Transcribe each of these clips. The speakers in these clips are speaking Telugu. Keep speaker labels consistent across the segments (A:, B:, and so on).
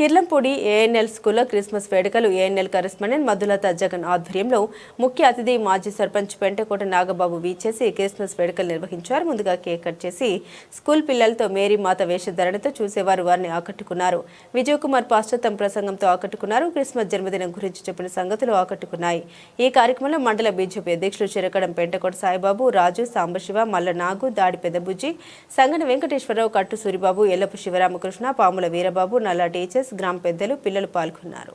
A: కిర్లంపూడి ఏఎన్ఎల్ స్కూల్లో క్రిస్మస్ వేడుకలు ఏఎన్ఎల్ కరెస్పాండెంట్ మధులత జగన్ ఆధ్వర్యంలో ముఖ్య అతిథి మాజీ సర్పంచ్ పెంటకోట నాగబాబు వీచేసి క్రిస్మస్ వేడుకలు నిర్వహించారు. ముందుగా కేక్ కట్ చేసి స్కూల్ పిల్లలతో మేరీ మాత వేషధారణతో చూసేవారు వారిని ఆకట్టుకున్నారు. విజయ్ కుమార్ పాస్టర్ తమ ప్రసంగంతో ఆకట్టుకున్నారు. క్రిస్మస్ జన్మదినం గురించి చెప్పిన సంగతులు ఆకట్టుకున్నాయి. ఈ కార్యక్రమంలో మండల బీజేపీ అధ్యక్షులు చిరకడం పెంటకోట సాయిబాబు రాజు సాంబశివ మల్ల నాగు దాడి పెద్దబుజ్జి సంగన వెంకటేశ్వరరావు కట్టు సూరిబాబు ఎల్లపు శివరామకృష్ణ పాముల వీరబాబు నల్ల టీచర్స్ గ్రామ పెద్దలు పిల్లలు పాల్గొన్నారు.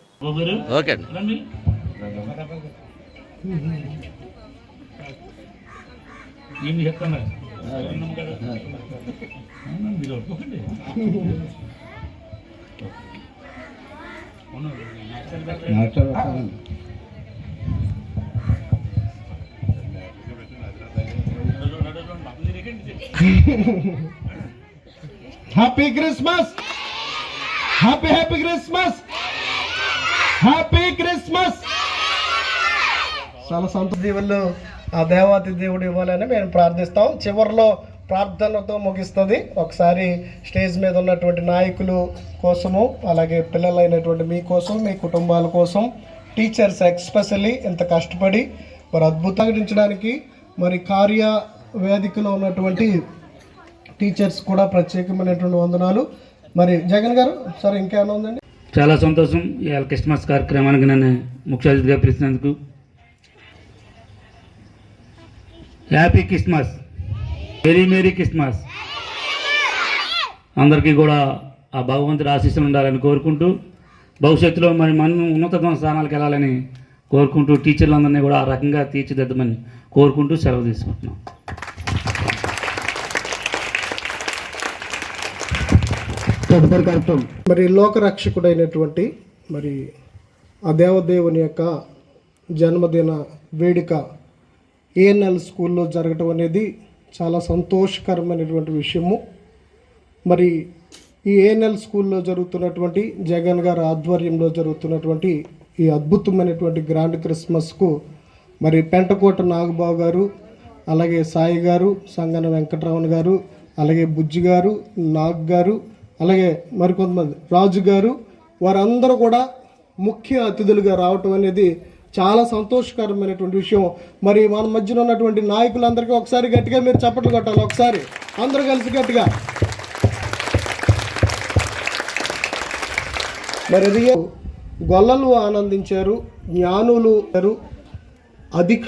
B: Happy Christmas happy happy Christmas happy Christmas చాలా సంత దీవుల్లో ఆ దేవాతి దేవుడు ఇవ్వాలని మేము ప్రార్థిస్తాం. చివరిలో ప్రార్థనతో ముగిస్తుంది. ఒకసారి స్టేజ్ మీద ఉన్నటువంటి నాయకులు కోసము అలాగే పిల్లలైనటువంటి మీ కోసం మీ కుటుంబాల కోసం టీచర్స్ ఎక్స్పెషల్లీ ఇంత కష్టపడి మరి అద్భుతంగా మరి కార్య వేదికలో ఉన్నటువంటి టీచర్స్ కూడా ప్రత్యేకమైనటువంటి వందనాలు. మరి జగన్ గారు సరే ఇంకేమైనా ఉందండి?
C: చాలా సంతోషం ఇవాళ క్రిస్మస్ కార్యక్రమానికి నన్ను ముఖ్య అతిథిగా పిలిచినందుకు. Happy Christmas very merry Christmas అందరికీ కూడా ఆ భగవంతుడి ఆశీస్సులు ఉండాలని కోరుకుంటూ భవిష్యత్తులో మరి మనం ఉన్నత స్థానాలకు వెళ్ళాలని కోరుకుంటూ టీచర్లందరినీ కూడా ఆ రకంగా తీర్చిదిద్దమని కోరుకుంటూ సెలవు తీసుకుంటున్నాం.
B: తదుపరి కార్యక్రమం మరి లోకరక్షకుడైనటువంటి మరి ఆ దేవదేవుని యొక్క జన్మదిన వేడుక ఏఎన్ఎల్ స్కూల్లో జరగటం అనేది చాలా సంతోషకరమైనటువంటి విషయము. మరి ఈ ఏఎన్ఎల్ స్కూల్లో జరుగుతున్నటువంటి జగన్ గారి ఆధ్వర్యంలో జరుగుతున్నటువంటి ఈ అద్భుతమైనటువంటి గ్రాండ్ క్రిస్మస్కు మరి పెంటకోట నాగబాబు గారు అలాగే సాయి గారు సంగన వెంకటరమణ గారు అలాగే బుజ్జి గారు నాగ్ గారు అలాగే మరికొంతమంది. రాజు గారు వారందరూ కూడా ముఖ్య అతిథులుగా రావటం అనేది చాలా సంతోషకరమైనటువంటి విషయం. మరి మన మధ్యన ఉన్నటువంటి నాయకులందరికీ ఒకసారి గట్టిగా మీరు చప్పట్లు కొట్టాలి. ఒకసారి అందరూ కలిసి గట్టిగా. మరి గొల్లలు ఆనందించారు జ్ఞానులు అధిక